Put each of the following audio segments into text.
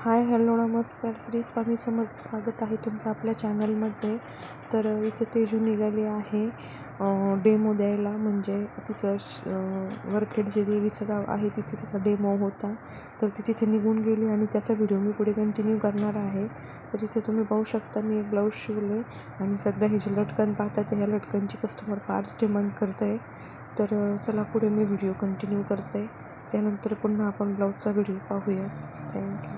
Hi hello नमस्कार. श्री स्वामी समर्थ स्वागत आहे तुमचं आपल्या चॅनलमध्ये. तर इथे तेजू निघाली आहे. डेमो द्यायला म्हणजे तिचं श वरखेड जे देवीचं गाव आहे तिथे तिचा डेमो होता. तर ती तिथे निघून गेली आणि त्याचा व्हिडिओ मी पुढे कंटिन्यू करणार आहे. तर इथे तुम्ही पाहू शकता मी एक ब्लाऊज शिवले आणि सध्या हे जे लटकन पाहतात ह्या लटकनची कस्टमर फारच डिमांड करत आहे तर चला पुढे मी व्हिडिओ कंटिन्यू करते. त्यानंतर पुन्हा आपण ब्लाऊजचा व्हिडिओ पाहूया. थँक्यू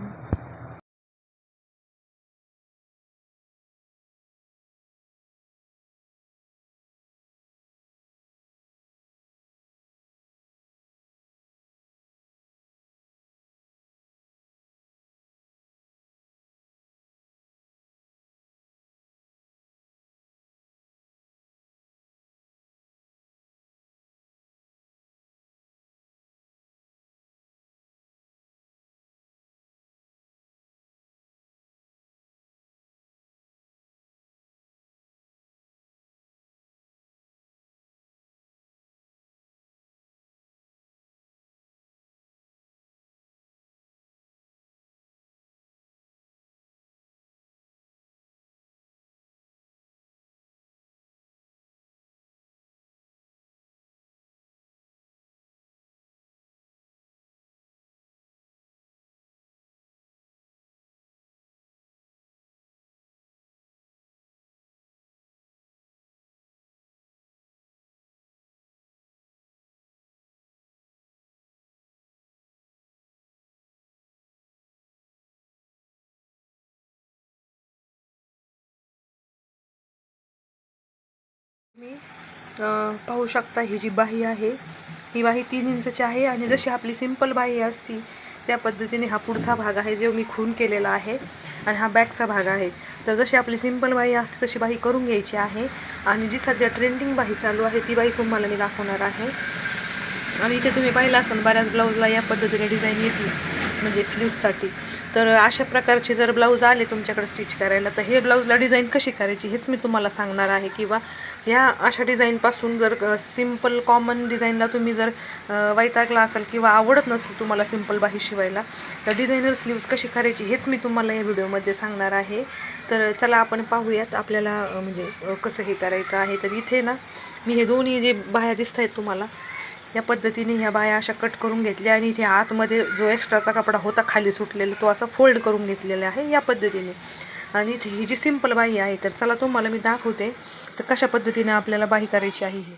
मी पाहू शकता ही जी बाही आहे ही बाही तीन इंचची आहे आणि जशी आपली सिंपल बाही असती त्या पद्धतीने हा पुढचा भाग आहे जो मी खून केलेला आहे आणि हा बॅकचा भाग आहे. तर जशी आपली सिंपल बाही असते तशी बाही करून घ्यायची आहे आणि जी सध्या ट्रेंडिंग बाही चालू आहे ती बाही तुम्हाला मी दाखवणार आहे. आणि इथे तुम्ही पाहिलं असाल बऱ्याच ब्लाऊजला या पद्धतीने डिझाईन येते म्हणजे स्लीव्ससाठी तर अशा प्रकारचे जर ब्लाऊज आले तुमच्याकडे स्टिच करायला तर हे ब्लाऊजला डिझाईन कशी करायची हेच मी तुम्हाला सांगणार आहे. किंवा ह्या अशा डिझाईनपासून जर सिंपल कॉमन डिझाईनला तुम्ही जर वैतागला असाल किंवा आवडत नसेल तुम्हाला सिंपल बाही शिवायला तर डिझायनर स्लीव्ज कशी करायची हेच मी तुम्हाला या व्हिडिओमध्ये सांगणार आहे. तर चला आपण पाहूयात आपल्याला म्हणजे कसं हे करायचं आहे. तर इथे ना मी हे दोन्ही जे बाह्या दिसत आहेत तुम्हाला या पद्धतीने ह्या बाया अशा कट करून घेतल्या आणि इथे आतमध्ये जो एक्स्ट्राचा कपडा होता खाली सुटलेला तो असा फोल्ड करून घेतलेला आहे या पद्धतीने. आणि इथे ही जी सिंपल बाही आहे तर चला तुम्हाला मी दाखवते तर कशा पद्धतीने आपल्याला बाही करायची आहे ही.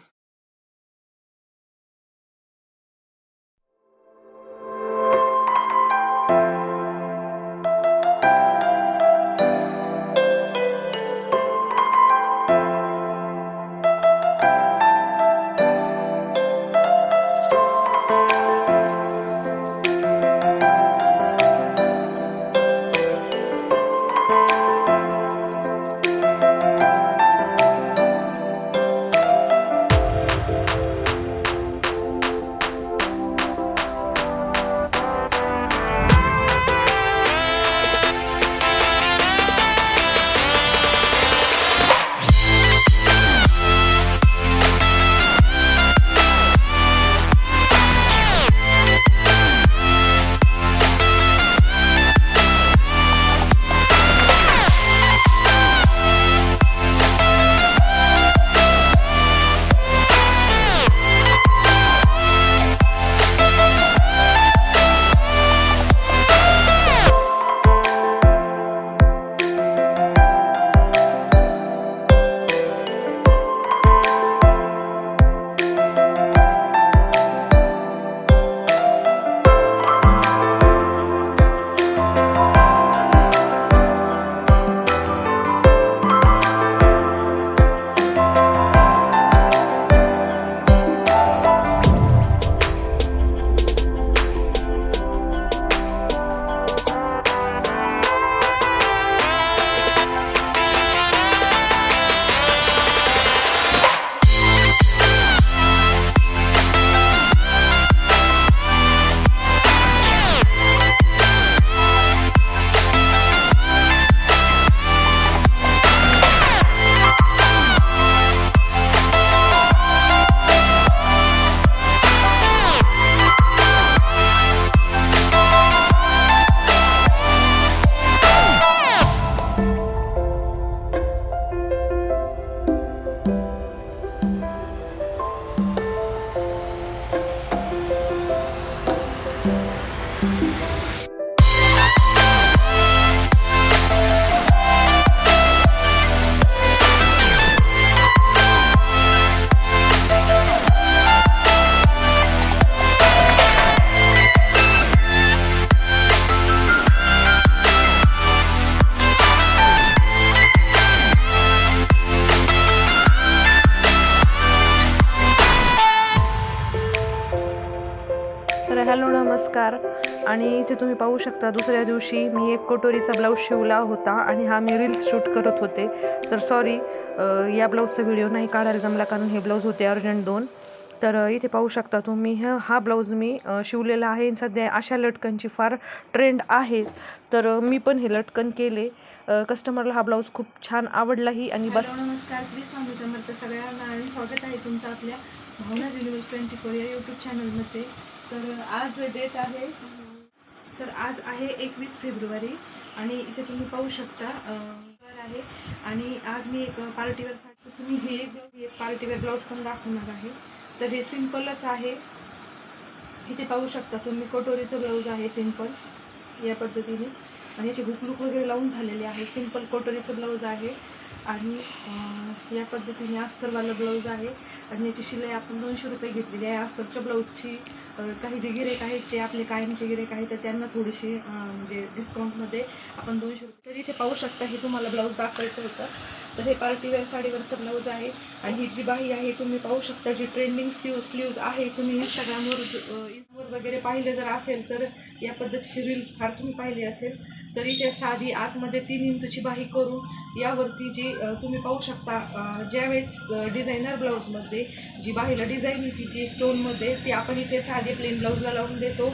नमस्कार आणि इथे तुम्ही पाहू शकता दुसऱ्या दिवशी मी एक कटोरीचा ब्लाऊज शिवला होता आणि हा मी रील्स शूट करत होते. तर सॉरी या ब्लाऊजचा व्हिडिओ नाही काढायला जमला कारण हे ब्लाऊज होते अर्जंट दोन. तर इथे पाहू शकता तुम्ही ह हा ब्लाऊज मी शिवलेला आहे. आणि सध्या अशा लटकनची फार ट्रेंड आहे. तर मी पण हे लटकन केले. कस्टमरला हा ब्लाऊज खूप छान आवडलाही आणि बस नमस्कार. श्री स्वामी समर्थ सगळ्यांना आणि स्वागत आहे तुमचं आपल्या भावना युनिवर्स ट्वेंटी फोर या यूट्यूब चॅनलमध्ये तर आज डेट आहे. तर आज आहे एकवीस फेब्रुवारी आणि इथे तुम्ही पाहू शकता आहे. आणि आज मी एक पार्टीवेअरसाठी तसं मी हे एक एक पार्टीवेअर ब्लाऊज पण दाखवणार आहे. तर हे सिम्पलच आहे. इथे पाहू शकता तुम्ही कटोरीचं ब्लाऊज आहे सिंपल या पद्धतीने. आणि याचे हुकलूक वगैरे लावून झालेले आहे. सिंपल कटोरीचं ब्लाऊज आहे. आणि या पद्धतीने अस्तरवाला ब्लाऊज आहे. आणि याची शिलाई आपण दोनशे रुपये घेतलेली आहे. अस्तरच्या ब्लाऊजची काही जे गिरेक आहेत ते आपले कायमचे गिरेक आहेत तर त्यांना थोडीशी म्हणजे डिस्काउंटमध्ये आपण दोनशे रुपये. तरी इथे पाहू शकता हे तुम्हाला ब्लाऊज दाखवायचं होतं. तर हे पार्टीवेअर साडीवरचं ब्लाऊज आहे आणि ही जी बाही आहे तुम्ही पाहू शकता जी ट्रेंडिंग स्लीव स्लीव्ज आहे. तुम्ही इंस्टाग्रामवर इंस्टावर वगैरे पाहिले जर असेल तर या पद्धतीची रील्स फार तुम्ही पाहिली असेल तर इथे साधी आतमध्ये तीन इंचची बाही करून यावरती जी तुम्ही पाहू शकता ज्यावेळेस डिझायनर ब्लाऊजमध्ये जी बाहीला डिझाईन येते जी स्टोनमध्ये ती आपण इथे साधी प्लेन ब्लाऊजला लावून देतो.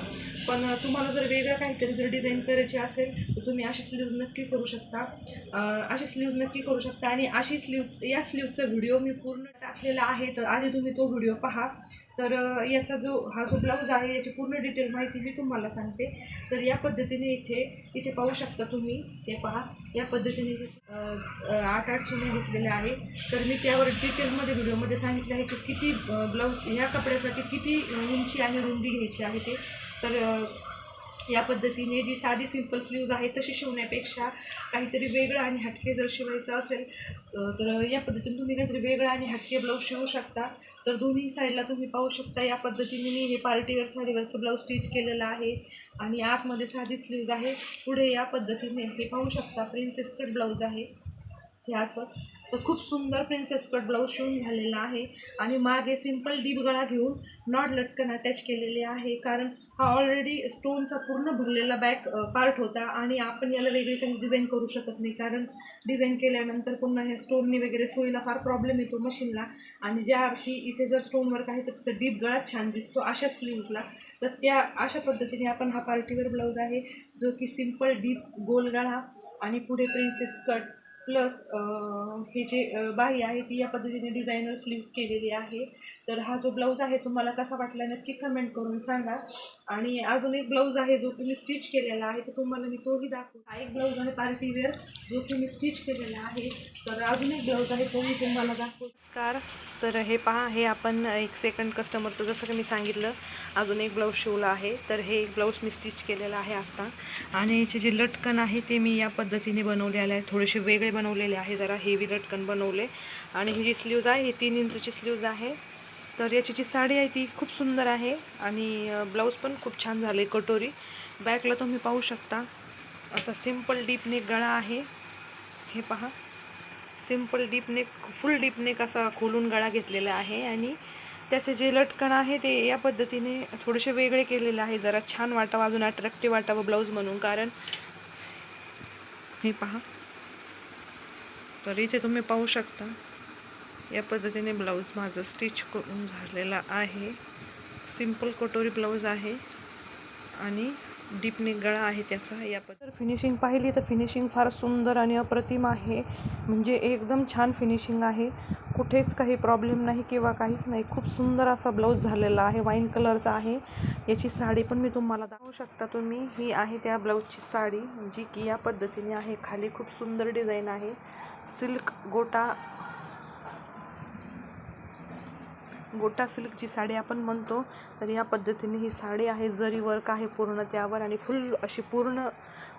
पण तुम्हाला जर वेगळं काहीतरी जर डिझाईन करायची असेल तर तुम्ही अशी स्लीव्ज नक्की करू शकता. अशी स्लीव्ज नक्की करू शकता. आणि अशी स्लीव्ज या स्लीवचा व्हिडिओ मी पूर्ण टाकलेला आहे तर आधी तुम्ही तो व्हिडिओ पहा. तर याचा जो हा जो ब्लाऊज आहे याची पूर्ण डिटेल माहिती मी तुम्हाला सांगते. तर या पद्धतीने इथे इथे पाहू शकता तुम्ही. ते पहा. या पद्धतीने आठ आठ सुने घेतलेल्या आहे. तर मी त्यावर डिटेलमध्ये व्हिडिओमध्ये सांगितलं आहे की किती ब्लाऊज ह्या कपड्यासाठी किती उंची आणि रुंदी घ्यायची आहे ते. तर या पद्धतीने जी साधी सिंपल स्लीव्ज आहे तशी शिवण्यापेक्षा काहीतरी वेगळं आणि हटके जर शिवायचं असेल तर या पद्धतीने तुम्ही काहीतरी वेगळं आणि हटके ब्लाऊज शिवू शकता. तर दोन्ही साईडला तुम्ही पाहू शकता या पद्धतीने मी हे पार्टीवेअर साडीवरचं ब्लाऊज स्टिच केलेलं आहे आणि आतमध्ये साधी स्लीव्ज आहे. पुढे या पद्धतीने हे पाहू शकता प्रिन्सेस कट ब्लाऊज आहे. हे असं. तर खूप सुंदर प्रिन्सेस कट ब्लाऊज शिवून झालेला आहे. आणि मागे सिंपल डीप गळा घेऊन नॉट लटकन अटॅच केलेले आहे. कारण हा ऑलरेडी स्टोनचा पूर्ण भरलेला बॅक पार्ट होता आणि आपण याला वेगळी काही डिझाईन करू शकत नाही. कारण डिझाईन केल्यानंतर पुन्हा ह्या स्टोनने वगैरे सोयीला फार प्रॉब्लेम येतो मशीनला आणि ज्या अर्थी इथे जर स्टोनवर काही तर तिथं डीप गळा छान दिसतो अशा स्लीव्जला तर त्या अशा पद्धतीने आपण हा पार्टीवेअर ब्लाऊज आहे जो की सिंपल डीप गोल गळा आणि पुढे प्रिन्सेस कट प्लस हे जे बाई आहे ती या पद्धतीने डिझायनर स्लीव्स केलेली आहे. तर हा जो ब्लाऊज आहे तुम्हाला कसा वाटला नक्की कमेंट करून सांगा. आणि अजून एक ब्लाऊज आहे जो तुम्ही स्टिच केलेला आहे तर तुम्हाला मी तोही दाखवू हा एक ब्लाऊज आहे पार्टीवेअर जो तुम्ही स्टिच केलेला आहे. तर अजून एक ब्लाऊज आहे तोही तुम्हाला दाखवू नमस्कार. तर हे पहा हे आपण एक सेकंड कस्टमरचं जसं की मी सांगितलं अजून एक ब्लाऊज शिवला आहे. तर हे एक ब्लाऊज मी स्टिच केलेलं आहे आत्ता आणि याचे जे लटकन आहे ते मी या पद्धतीने बनवलेलं आहे. थोडेसे वेगळे बनवलेले आहे जरा हेवी लटकन बनवले. आणि ही जी स्लीव्ज आहे ही तीन इंचची स्लीव्ज आहे. तर याची जी साडी आहे ती खूप सुंदर आहे. आणि ब्लाऊज पण खूप छान झाले कटोरी. बॅकला तुम्ही पाहू शकता. असा सिंपल डीप नेक गळा आहे. हे पहा. Simple deep neck full deep neck असा खोलून गळा घेतलेला आहे. आणि त्याचे जे लटकन आहे ते या पद्धतीने थोडेसे वेगळे केलेले आहे. जरा छान वाटावं अजून अट्रॅक्टिव्ह वाटावं ब्लाऊज म्हणून. कारण हे पहा. तर इथे तुम्ही पाहू शकता या पद्धतीने ब्लाऊज माझं स्टिच करून झालेला आहे. सिंपल कटोरी ब्लाऊज आहे आणि डीप नेक गळा आहे त्याचा या जर फिनिशिंग पाहिली तर फिनिशिंग फार सुंदर आणि अप्रतिम आहे. म्हणजे एकदम छान फिनिशिंग आहे. कुठेच काही प्रॉब्लेम नाही किंवा काहीच नाही. खूप सुंदर असा ब्लाऊज झालेला आहे. वाईन कलरचा आहे. याची साडी पण मी तुम्हाला दाखवू शकता तुम्ही. ही आहे त्या ब्लाऊजची साडी जी की या पद्धतीने आहे. खाली खूप सुंदर डिझाईन आहे. सिल्क गोटा. गोटा सिल्कची साडी आपण म्हणतो. तर या पद्धतीने ही साडी आहे. जरी वर्क आहे पूर्ण त्यावर आणि फुल अशी पूर्ण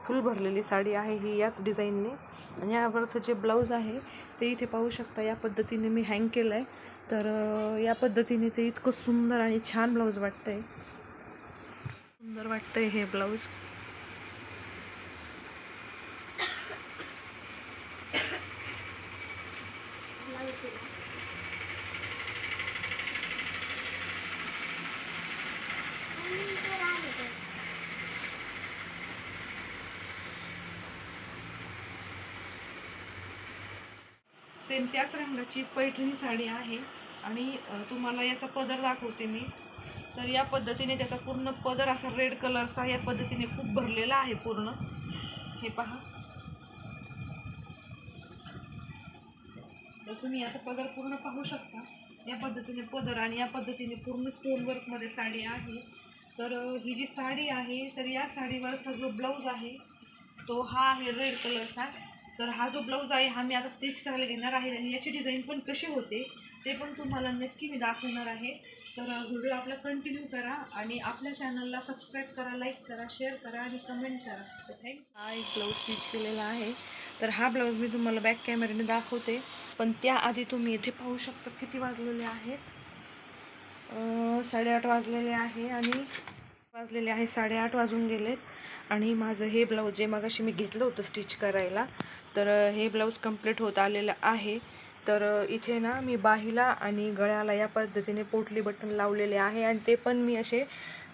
फुल भरलेली साडी आहे ही याच डिझाईनने आणि यावरचं जे ब्लाऊज आहे. ते इथे पाहू शकता या पद्धतीने मी हँग केलं आहे तर या पद्धतीने ते इतकं सुंदर आणि छान ब्लाऊज वाटतंय. सुंदर वाटतंय हे ब्लाऊज सेम त्याच रंगाची पैठणी साडी आहे. आणि तुम्हाला याचा पदर दाखवते मी. तर या पद्धतीने त्याचा पूर्ण पदर असा रेड कलरचा या पद्धतीने खूप भरलेला आहे पूर्ण. हे पहा. तर तुम्ही याचा पदर पूर्ण पाहू शकता. या पद्धतीने पदर आणि या पद्धतीने पूर्ण स्टोन वर्कमध्ये साडी आहे. तर ही जी साडी आहे तर या साडीवरचा जो ब्लाऊज आहे तो हा आहे रेड कलरचा तर हा जो ब्लाऊज आहे हा मी आता स्टिच करायला घेणार आहे आणि याची डिझाईन पण कशी होते ते पण तुम्हाला नक्की मी दाखवणार आहे. तर व्हिडिओ आपला कंटिन्यू करा आणि आपल्या चॅनलला सबस्क्राईब करा लाईक करा शेअर करा आणि कमेंट करा. तर थँक हा एक ब्लाऊज स्टिच केलेला आहे. तर हा ब्लाऊज मी तुम्हाला बॅक कॅमेऱ्याने दाखवते. पण त्याआधी तुम्ही इथे पाहू शकता किती वाजलेले आहेत. साडेआठ वाजलेले आहे आणि वाजलेले आहे साडेआठ वाजून गेलेत. आणि माझं हे ब्लाऊज जे मगाशी मी घेतलं होतं स्टिच करायला तर हे ब्लाऊज कंप्लीट होत आलेलं आहे. तर इथे ना मी बाहीला आणि गळ्याला या पद्धतीने पोटली बटन लावलेले आहे आणि ते पण मी असे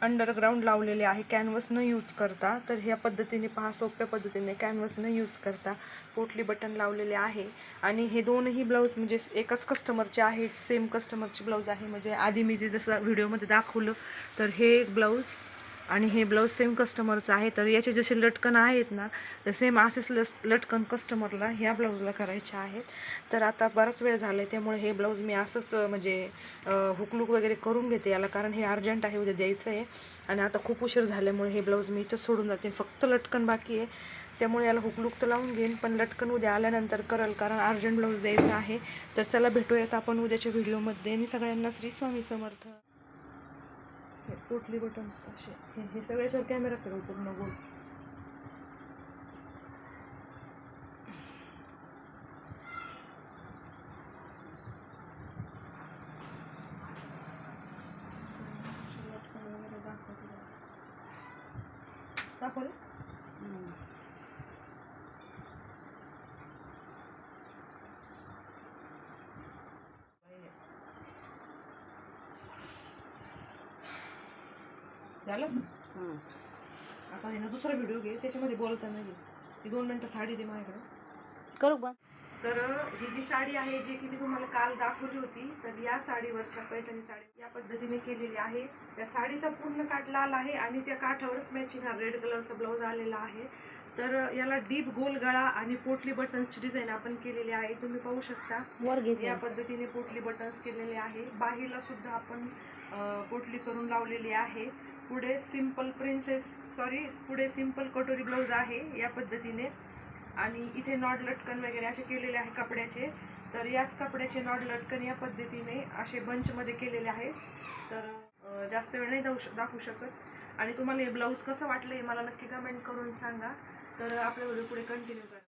अंडरग्राऊंड लावलेले आहे. कॅनव्हस न यूज करता. तर ह्या पद्धतीने पहा सोप्या पद्धतीने कॅनव्हस न यूज करता पोटली बटन लावलेले आहे. आणि हे दोनही ब्लाऊज म्हणजे एकाच कस्टमरचे आहे. सेम कस्टमरचे ब्लाऊज आहे. म्हणजे आधी मी जे जसं व्हिडिओमध्ये दाखवलं तर हे एक ब्लाऊज आणि हे ब्लाऊज सेम कस्टमरचं आहे तर याचे जसे लटकन आहेत ना तर सेम असेच लस लटकन कस्टमरला ह्या ब्लाऊजला करायचे आहेत. तर आता बराच वेळ झाला आहे त्यामुळे हे ब्लाऊज मी असंच म्हणजे हुकलूक वगैरे करून घेते. याला कारण हे अर्जंट आहे उद्या द्यायचं आहे. आणि आता खूप उशीर झाल्यामुळे हे ब्लाऊज मी इथं सोडून जाते. फक्त लटकन बाकी आहे. त्यामुळे याला हुकलूक तर लावून घेईन पण लटकन उद्या आल्यानंतर करल कारण अर्जंट ब्लाऊज द्यायचा आहे. तर चला भेटूयात आपण उद्याच्या व्हिडिओमध्ये आणि सगळ्यांना श्री स्वामी समर्थ. टोटली पोटली बटन्स असे. हे हे सगळ्याच्यावर कॅमेरा फिरव पूर्ण गोल लटकन वगैरे दाखवते जरा. दाखवलं झालं आता आहे ना दुसरा व्हिडिओ घे त्याच्यामध्ये बोलता नाही ती दोन मिनटं साडी दे माझ्याकडे. करू बंद तर ही जी साडी आहे जी की मी तुम्हाला काल दाखवली होती तर या साडीवरच्या पैठणी साडी या पद्धतीने केलेली आहे. त्या साडीचा पूर्ण काठ लाल आहे आणि त्या काठावरच मॅचिंग हा रेड कलरचा ब्लाऊज आलेला आहे. तर याला डीप गोल गळा आणि पोटली बटन्सची डिझाईन आपण केलेली आहे. तुम्ही पाहू शकता. वर या पद्धतीने पोटली बटन्स केलेले आहे. बाहीला सुद्धा आपण अ, पोटली करून लावलेली आहे. पुढे सिंपल प्रिन्सेस सॉरी पुढे सिंपल कटोरी ब्लाऊज आहे या पद्धतीने. आणि इथे नॉड लटकन वगैरे असे केलेले आहे कपड्याचे. तर याच कपड्याचे नॉड लटकन या पद्धतीने असे बंचमध्ये केलेले आहे. तर जास्त वेळ नाही दाखवू दाखवू शकत. आणि तुम्हाला हे ब्लाऊज कसं वाटलं हे मला नक्की कमेंट करून सांगा. तर आपल्या व्हिडिओ पुढे कंटिन्यू करा.